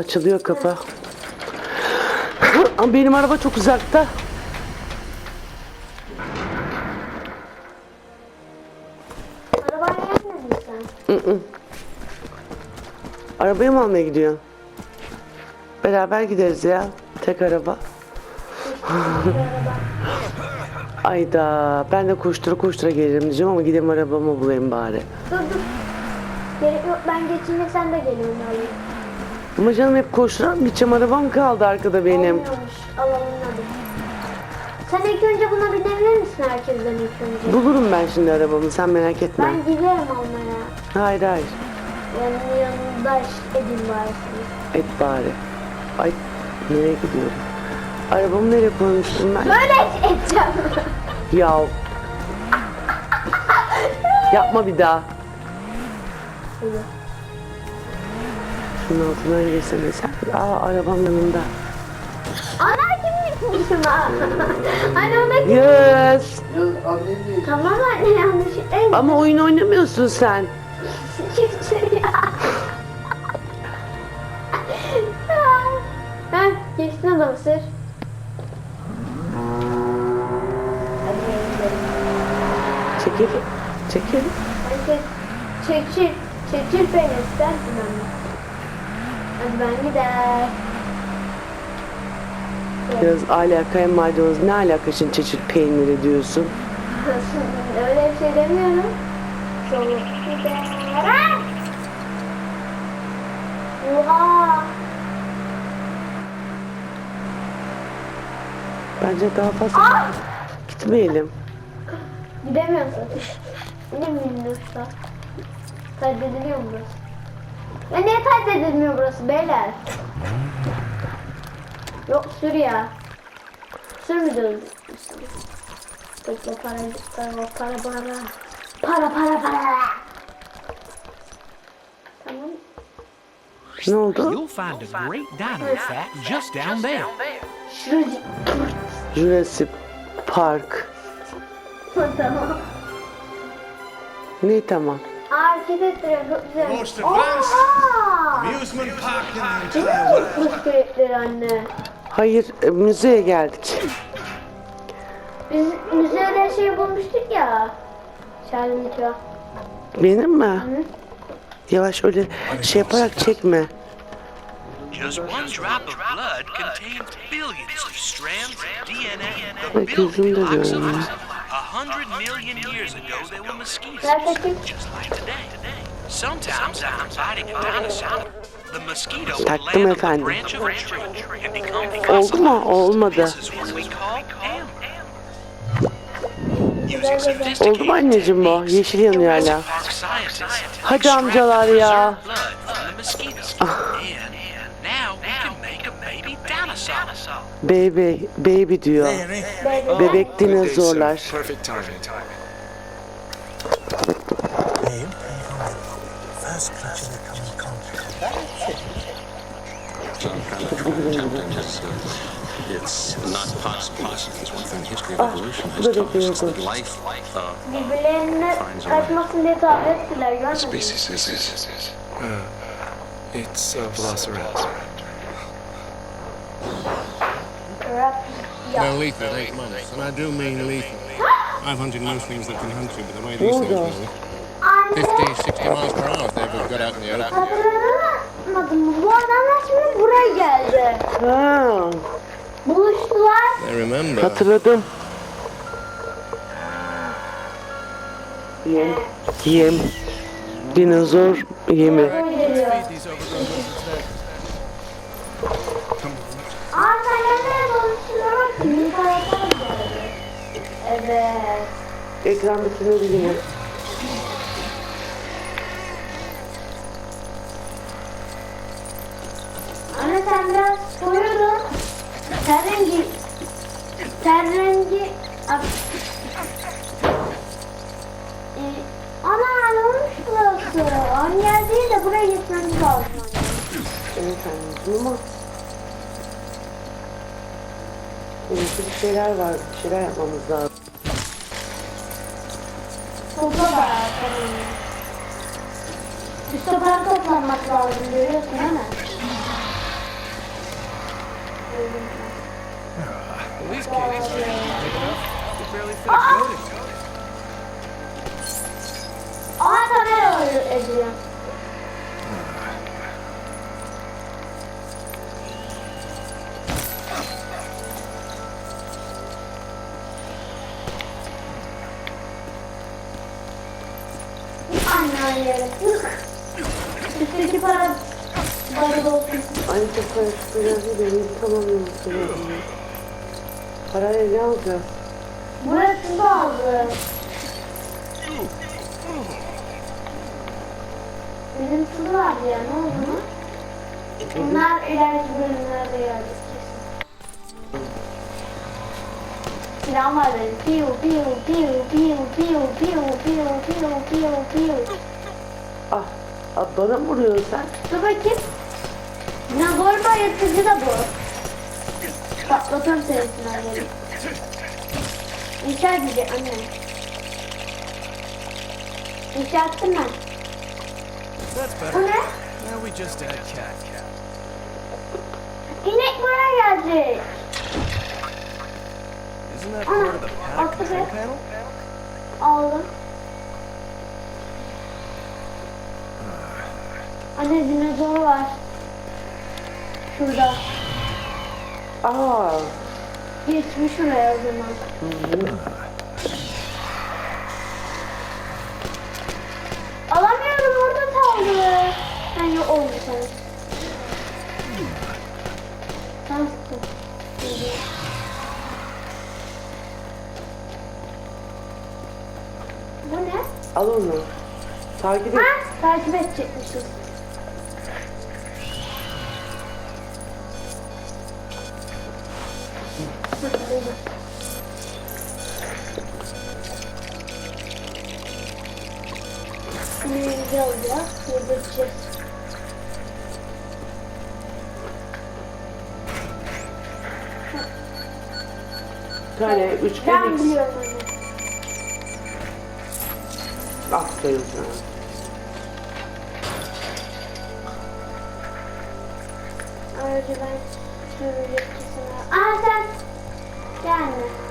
Açılıyor kapı. Ama benim araba çok uzakta. Arabaya gelmedin sen. Arabayı mı almaya gidiyor? Beraber gideriz ya. Tek araba. Ayda ben de koştura koştura gelirim diyeceğim ama gideyim arabamı bulayım bari. Dur dur. Gerek yok ben geçince sen de geliyorsun alayım. Ama canım hep koşturan gideceğim arabam kaldı arkada benim. Olmuyormuş. Alalım hadi. Sen ilk önce buna binebilir misin herkesten ilk önce? Bulurum ben şimdi arabamı sen merak etme. Ben giderim almaya. Hayır hayır. Yani yanında edin bari. Et bari. Ay nereye gidiyorum? Arabamı nereye koymuştum ben? Böyle edeceğim. Ya. Yapma bir daha. Şunun altından geçsene sen. Aa arabam yanında. Ana kimlik şuna? Anne ona kim? Yes. Tamam anne yanlış. En Ama oyun oynamıyorsun sen. çıktı ya. Ha, geçtin adamı sır. Çekil. Çekil. Hadi çekil, çekil beni istersin anne. Hadi ben gider. Biraz alaka maydanoz. Ne alaka şimdi çeşit peyniri diyorsun? Öyle bir şey demiyorum. Gider. Oha! Bence daha fazla gitmeyelim. Gidemiyorsun. Minnoşlar. Kaydediliyor mu burası? Ya niye kaydedilmiyor burası beyler? Yok sür ya. Sür mü diyorsun? Bekle para, para, para, para. Para, para, para. Tamam. Ne oldu? You'll find a great dino fact just down there. Jurassic Park. tamam. Ne tamam? Çok güzel. Most advanced amusement park in the entire world. anne? Hayır e, müzeye geldik. Biz müzede şey bulmuştuk ya. Şermin Tüya. Benim mi? Yavaş öyle şey yaparak çekme. Just one drop of blood contained billions of strands of DNA, Ay the gözüm building de blocks of görmüyor. life. Hundred million years ago, there were mosquitoes, just like today. Sometimes, after biting a dinosaur, the mosquito would land on the branch of a tree and become Oldu mu? Olmadı. This is what we call amber. Using Oldu mu anneciğim bu? Yeşil yanıyor hala. Hadi amcalar ya. Baby, baby diyor. Bebek dinozorlar. Uh, it's not possible. It's one thing history of evolution has taught us that life uh, ettiler. Görmedin mi? Species is? It's a velociraptor. No lethal, eight months. And I do mean lethal. I've hunted Muslims that can hunt you, but the way these things move, Anne. 50, 60 miles per hour if they've got out in the open. Hatırlamadın mı? Bu adamlar şimdi buraya geldi. Ha, Buluştular. I remember. hatırladım. Yem. Yem. Dinozor yemi. Evet. Ekrandaki ne bileyim. Anne sen biraz koyuyordun. Ten rengi... Ten rengi... Ee, Ana ne olmuş burası? Aynı yer değil de buraya gitmemiz lazım anne. Evet anneciğim ama bir şeyler var. Bir şeyler yapmamız lazım. Mustafa'nın toplanmak lazım görüyorsun değil mi? These kitties are big enough to barely fit a building. Aa! Aa, kamera ediyor. Üstteki para bari olsun. Aynı çok para çıkacağız değil mi? Tamamlamışsın. Parayı ne alacağız? Burası da aldı. Bizim tuzu vardı ya ne oldu? Bunlar ileriki bölümlerde gelecek kesin. Silah var benim. Piu piu piu piu piu piu piu piu piu piu. Ah, Abi bana mı vuruyorsun sen? Dur bakayım. Ne var mı yırtıcı da bu. Patlatam serisinden böyle. İnşaat gibi anne. İnşaattım ben. That's better. Bu ne? Now we just add cat. İnek buraya geldi. Isn't that part of the Ana, pack control panel? Aldım. Anne dinozor var. Şurada. Aa, Geçmiş şuraya o zaman. Alamıyorum orada kaldı. Ben yok oldu sana. Şimdi. Bu ne? al onu. Takip et. Ha? Takip edecekmişiz. Birinci olacak. Yedireceğiz. Bir tane üçgen Ben X. biliyorum anne. Aferin sana. Ayrıca ben şöyle yetkisine... Aa sen! Gelme.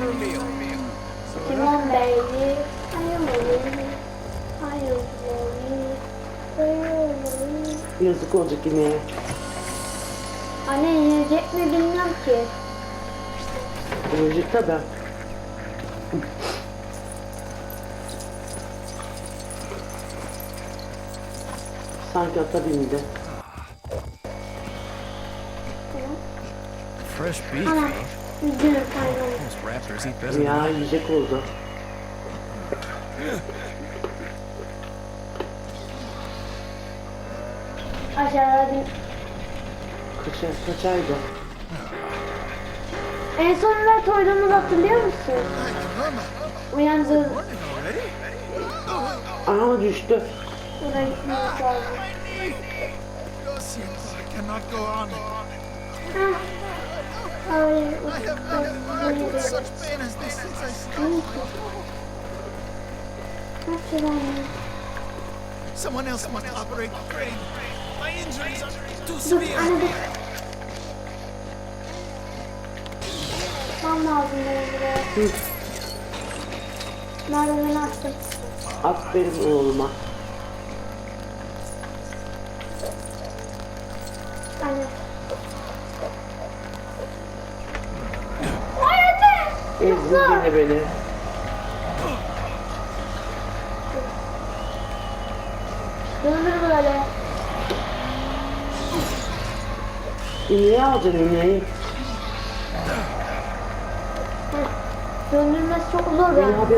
Kimden beri ayrılmayı, ayrılmayı, ayrılmayı. Yazık olacak yemeğe. Anne yiyecek mi bilmem ki. Yiyecek tabi. Sanki ata bindi. Fresh beef. Ana. Ya yiyecek oldu. Aşağıda bir... Kaç, kaç? En son ben oynamını hatırlıyor musun? Uyandı. Aha düştü. Buna gitmemiz. Someone else must operate the crane. My injuries are too severe. Tam lazım benim buraya. Merdiveni açtım. Aferin oğluma. Ezdi yine beni. Dönür böyle. İmleyi alacaksın imleyi. Döndürmesi çok zor ben. Abi.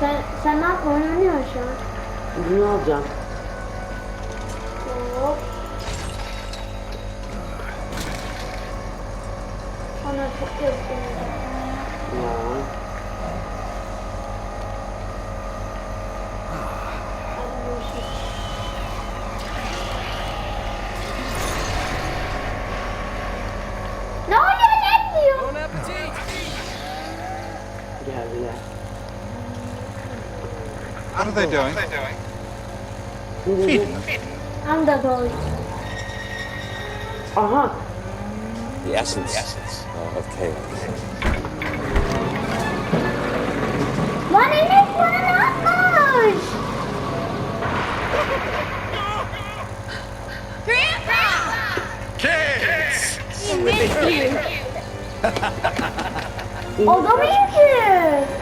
Sen, sen ne yapıyorsun? Oyun oynuyorsun şu an. Bunu alacağım. What are they doing? What are they doing? Feeding them. Uh-huh. I'm the boy. Aha The essence, uh, of chaos. Lan inek bana ne yapmış? O da mı yedi?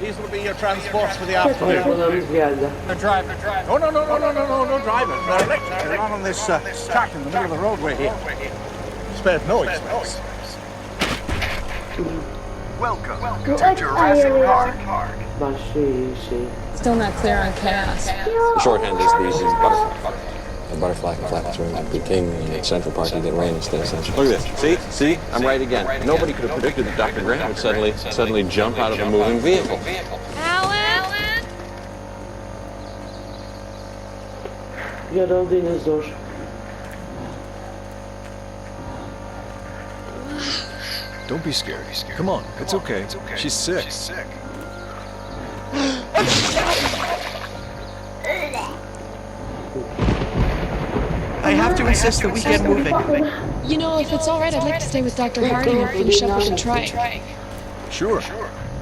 These will be your transports for the Arabalarımız geldi. No driver. No, no, no, no, no, no, no, no driver. They're electric. They're on this uh, track in the middle of the roadway here. Spared no expense. Welcome Bu et ayırıyor. Başlıyor şey. Still not clear on chaos. The shorthand is the, the butterfly. The butterfly conflagratory became the central party that ran instead essentially. Look at this. See? See? I'm right again. Nobody could have predicted that Dr. Grant would suddenly suddenly jump out of a moving vehicle. Alan! Yaralı dinozor. Don't be scared. Come on, it's okay. She's sick. I have to insist that we get moving. You know, if it's alright, I'd like to stay with Dr. Harding and finish up with the trike. Sure.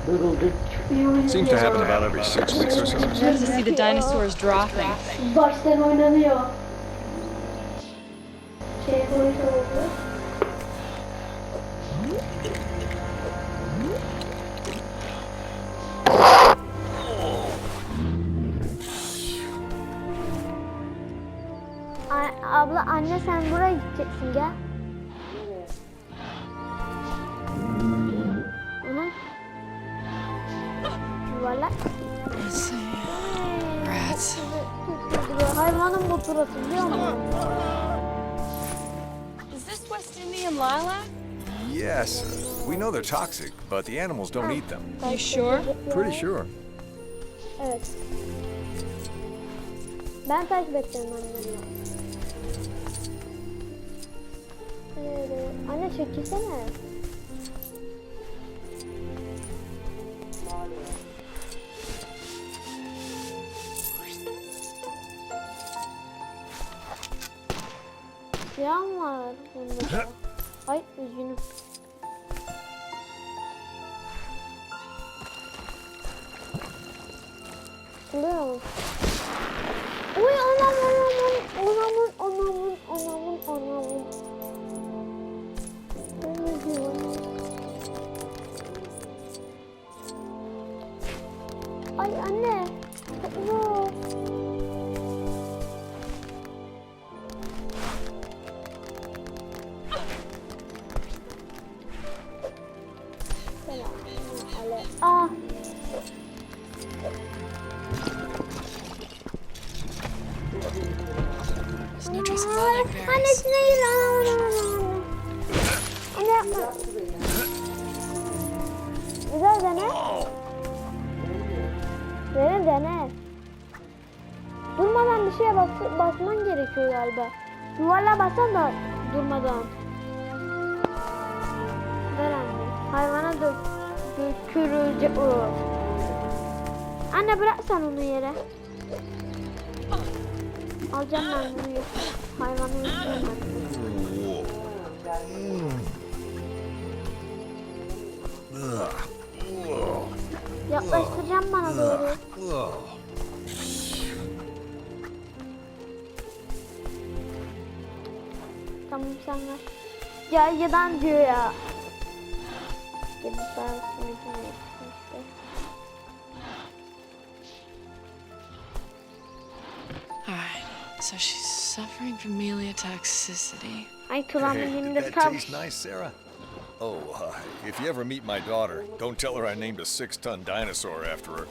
Yorulduk. Seems to happen about every six weeks or so. I'd love to see the dinosaurs dropping. Baştan oynanıyor. Abla anne sen buraya gideceksin gel. Hı. Yuvarlak. Rats. Hayvanın bu turası biliyor musun? Is this West Indian lilac? Yes, we know they're toxic, but the animals don't eat them. You sure? Pretty sure. Evet. Ben takip edeceğim annemi. Çekilsene. Annesine yürü. Anne yapma. Güzel dene. Dene dene. Durmadan bir şeye bas basman gerekiyor galiba. Yuvarlığa bassan da durmadan. Ver anne. Hayvana dök dökürülecek o. Anne bırak sen onu yere. Alacağım ben bunu. Hayvanı yiyeceğim ben. Yaklaştıracağım bana doğru. Tamam sen ver. Ya yadan diyor ya. Gidip ben sana işte. Alright, so she's suffering from melia toxicity. Ay Turan'ın Hey, elinde did that tam. taste nice, Sarah? Oh, uh, if you ever meet my daughter, don't tell her I named a six-ton dinosaur after her.